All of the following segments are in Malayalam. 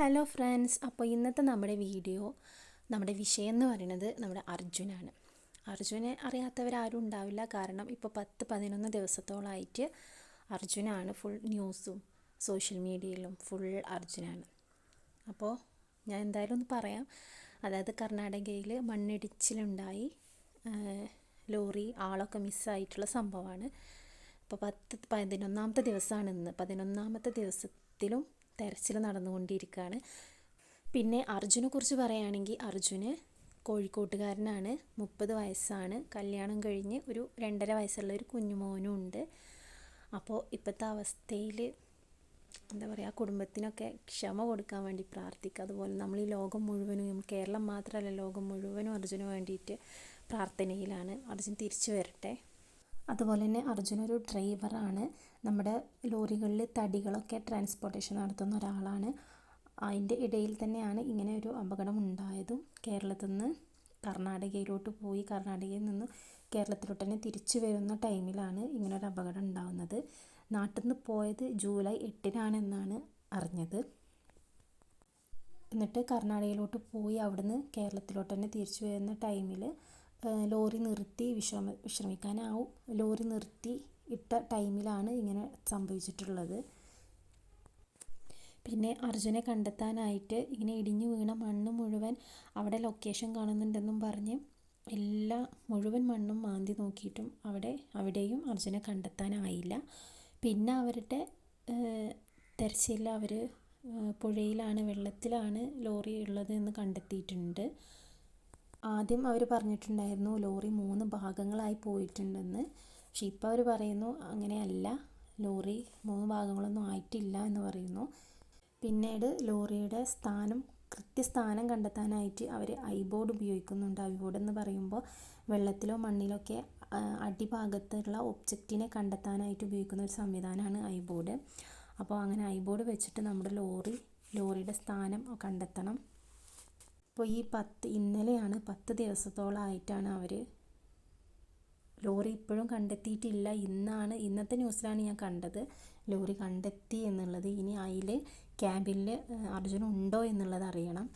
ഹലോ ഫ്രണ്ട്സ് അപ്പോൾ ഇന്നത്തെ നമ്മുടെ വീഡിയോ നമ്മുടെ വിഷയം എന്ന് പറയുന്നത് നമ്മുടെ അർജുനാണ്. അർജുനെ അറിയാത്തവരാരും ഉണ്ടാവില്ല. കാരണം ഇപ്പോൾ പത്ത് പതിനൊന്ന് ദിവസത്തോളമായിട്ട് അർജുനാണ് ഫുൾ ന്യൂസും സോഷ്യൽ മീഡിയയിലും ഫുൾ അർജുനാണ്. അപ്പോൾ ഞാൻ എന്തായാലും ഒന്ന് പറയാം. അതായത് കർണാടകയിൽ മണ്ണിടിച്ചിലുണ്ടായി. ലോറി ആളൊക്കെ മിസ്സായിട്ടുള്ള സംഭവമാണ്. അപ്പോൾ പത്ത് പതിനൊന്നാമത്തെ ദിവസമാണ് ഇന്ന്. പതിനൊന്നാമത്തെ ദിവസത്തിലും തെരച്ചിൽ നടന്നുകൊണ്ടിരിക്കുകയാണ് പിന്നെ അർജുനെ കുറിച്ച് പറയുകയാണെങ്കിൽ അർജുന് കോഴിക്കോട്ടുകാരനാണ്. മുപ്പത് വയസ്സാണ്. കല്യാണം കഴിഞ്ഞ് ഒരു രണ്ടര വയസ്സുള്ള ഒരു കുഞ്ഞുമോനും ഉണ്ട്. അപ്പോൾ ഇപ്പോഴത്തെ അവസ്ഥയിൽ എന്താ പറയുക കുടുംബത്തിനൊക്കെ ക്ഷമ കൊടുക്കാൻ വേണ്ടി പ്രാർത്ഥിക്കുക. അതുപോലെ നമ്മൾ ഈ ലോകം മുഴുവനും കേരളം മാത്രമല്ല ലോകം മുഴുവനും അർജുന് വേണ്ടിയിട്ട് പ്രാർത്ഥനയിലാണ്. അർജുൻ തിരിച്ചു വരട്ടെ. അതുപോലെ തന്നെ അർജുൻ ഒരു ഡ്രൈവറാണ് നമ്മുടെ ലോറികളിൽ തടികളൊക്കെ ട്രാൻസ്പോർട്ടേഷൻ നടത്തുന്ന ഒരാളാണ്. അതിന്റെ ഇടയിൽ തന്നെയാണ് ഇങ്ങനെ ഒരു അപകടം ഉണ്ടായതും. കേരളത്തിൽ നിന്ന് കർണാടകയിലോട്ട് പോയി കർണാടകയിൽ നിന്ന് കേരളത്തിലോട്ട് തന്നെ തിരിച്ചു വരുന്ന ടൈമിലാണ് ഇങ്ങനെ ഒരു അപകടം ഉണ്ടാകുന്നത് നാട്ടിൽ നിന്ന് പോയത് ജൂലൈ എട്ടിനാണെന്നാണ് അറിഞ്ഞത്. എന്നിട്ട് കർണാടകയിലോട്ട് പോയി അവിടുന്ന് കേരളത്തിലോട്ട് തന്നെ തിരിച്ചു വരുന്ന ടൈമിൽ ലോറി നിർത്തി വിശ്രമ വിശ്രമിക്കാനാവും. ലോറി നിർത്തി ഇട്ട ടൈമിലാണ് ഇങ്ങനെ സംഭവിച്ചിട്ടുള്ളത്. പിന്നെ അർജുനെ കണ്ടെത്താനായിട്ട് ഇങ്ങനെ ഇടിഞ്ഞു വീണ മണ്ണ് മുഴുവൻ അവിടെ ലൊക്കേഷൻ കാണുന്നുണ്ടെന്നും പറഞ്ഞ് എല്ലാ മുഴുവൻ മണ്ണും മാന്തി നോക്കിയിട്ടും അവിടെ അവിടെയും അർജുനെ കണ്ടെത്താനായില്ല. പിന്നെ അവരുടെ തെരച്ചിലിൽ അവർ പുഴയിലാണ് വെള്ളത്തിലാണ് ലോറി ഉള്ളത് എന്ന് കണ്ടെത്തിയിട്ടുണ്ട്. ആദ്യം അവർ പറഞ്ഞിട്ടുണ്ടായിരുന്നു ലോറി മൂന്ന് ഭാഗങ്ങളായി പോയിട്ടുണ്ടെന്ന്. പക്ഷെ ഇപ്പോൾ അവർ പറയുന്നു അങ്ങനെയല്ല ലോറി മൂന്ന് ഭാഗങ്ങളൊന്നും ആയിട്ടില്ല എന്ന് പറയുന്നു. പിന്നീട് ലോറിയുടെ സ്ഥാനം കൃത്യസ്ഥാനം കണ്ടെത്താനായിട്ട് അവർ ഐബോർഡ് ഉപയോഗിക്കുന്നുണ്ട്. ഐബോർഡ് എന്ന് പറയുമ്പോൾ വെള്ളത്തിലോ മണ്ണിലോ ഒക്കെ അടിഭാഗത്തുള്ള ഒബ്ജക്റ്റിനെ കണ്ടെത്താനായിട്ട് ഉപയോഗിക്കുന്ന ഒരു സംവിധാനമാണ് ഐബോർഡ് അപ്പോൾ അങ്ങനെ ഐബോർഡ് വെച്ചിട്ട് നമ്മുടെ ലോറി ലോറിയുടെ സ്ഥാനം കണ്ടെത്തണം. അപ്പോൾ ഈ പത്ത് ഇന്നലെയാണ് പത്ത് ദിവസത്തോളമായിട്ടാണ് അവർ ലോറി ഇപ്പോഴും കണ്ടെത്തിയിട്ടില്ല. ഇന്നാണ് ഇന്നത്തെ ന്യൂസിലാണ് ഞാൻ കണ്ടത്. ലോറി കണ്ടെത്തി എന്നുള്ളത്. ഇനി അതിൽ ക്യാബിനിൽ അർജുൻ ഉണ്ടോ എന്നുള്ളത് അറിയണം.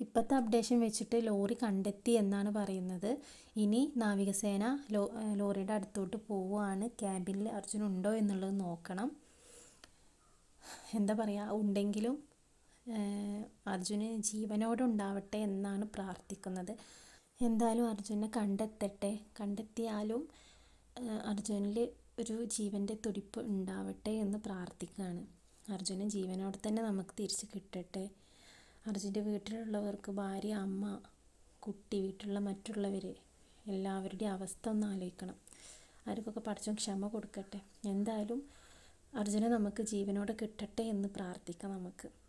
ഇപ്പോഴത്തെ അപ്ഡേഷൻ വെച്ചിട്ട് ലോറി കണ്ടെത്തി എന്നാണ് പറയുന്നത്. ഇനി നാവികസേന ലോ ലോറിയുടെ അടുത്തോട്ട് പോവുകയാണ്. ക്യാബിനിൽ അർജുൻ ഉണ്ടോ എന്നുള്ളത് നോക്കണം. എന്താ പറയുക ഉണ്ടെങ്കിലും അർജുന് ജീവനോടുണ്ടാവട്ടെ എന്നാണ് പ്രാർത്ഥിക്കുന്നത്. എന്തായാലും അർജുനെ കണ്ടെത്തട്ടെ. കണ്ടെത്തിയാലും അർജുനിൽ ഒരു ജീവന്റെ തുടിപ്പ് ഉണ്ടാവട്ടെ എന്ന് പ്രാർത്ഥിക്കുകയാണ് അർജുനെ ജീവനോടെ തന്നെ നമുക്ക് തിരിച്ച് കിട്ടട്ടെ. അർജുന്റെ വീട്ടിലുള്ളവർക്ക് ഭാര്യ അമ്മ കുട്ടി വീട്ടിലുള്ള മറ്റുള്ളവർ എല്ലാവരുടെയും അവസ്ഥ ഒന്ന് ആലോചിക്കണം. ആർക്കൊക്കെ പഠിച്ചും ക്ഷമ കൊടുക്കട്ടെ. എന്തായാലും അർജുനെ നമുക്ക് ജീവനോടെ കിട്ടട്ടെ എന്ന് പ്രാർത്ഥിക്കാം നമുക്ക്.